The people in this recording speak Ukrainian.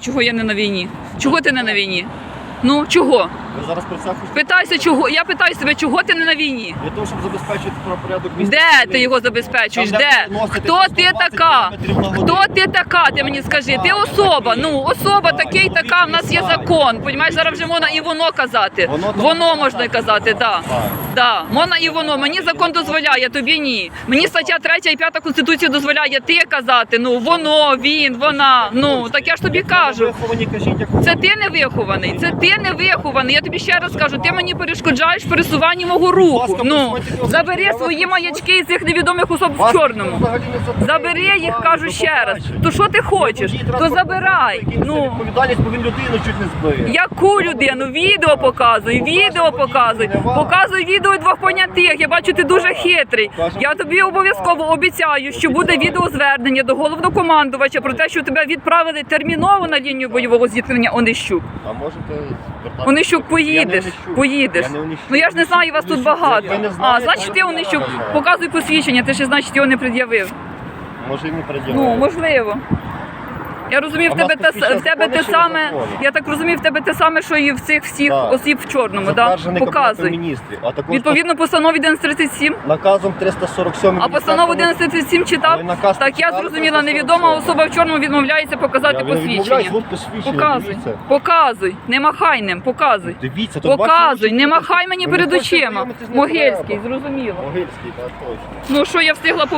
Чого я не на війні? Чого ти не на війні? Ну чого? Ви зараз про це хочете? Питайся, чого? Я питаю себе, чого ти не на війні? Для того, щоб забезпечити правопорядок в місті. Де ти його забезпечуєш? Там, Де? Хто ти така? Хто ти така? Ти мені скажи. Ти особа. Ну особа такий, така. В нас є закон. Понімаєш, зараз вже можна і воно казати. Воно можна казати, так. Да, можна і воно. Мені закон дозволяє, тобі ні. Мені стаття 3 і 5 Конституції дозволяє ти казати. Ну воно, він, вона. Ну так я ж тобі кажу. Це ти не вихований, це ти не вихований. Я тобі ще раз кажу, ти мені перешкоджаєш пересуванні мого руху. Ну забери свої маячки і цих невідомих особ в чорному. Забери їх, кажу ще раз. То що ти хочеш? То забирай. Ну відповідальність, бо він людину чуть не збив. яку людину? Відео показуй, відео показуй. Показуй відео двох понятих. Я бачу, ти дуже хитрий. Я тобі обов'язково обіцяю, що буде відеозвернення до головнокомандувача про те, що тебе відправили терміново на лінію бойового зіткнення Онищук. А можете? Онищук, поїдеш, поїдеш. Не. Ну я ж не знаю, вас тут багато. А, значить ти Онищук, показуй посвідчення, ти ще значить його не пред'явив. Може йому приділити. Ну, можливо. Я розумію, в тебе те, в тебе те саме. Я так розумію, в тебе те саме, що і в цих всіх Так. осіб в чорному, да? Затверджений Кабінетом Показуй. міністрів. А також Відповідно постанові 1137. наказом 347 А постанову 1137 читав? Але наказ Так я зрозуміла, 347. невідома особа в чорному відмовляється показати посвідчення. вон посвідчення, Показуй, дивіться. показуй, не махай ним, показуй. Дивіться, тут Показуй, бачите, не махай мені ви перед хочете очима. знайомитись, не Могильський, треба. зрозуміло. Могильський, так точно. Ну що я встигла по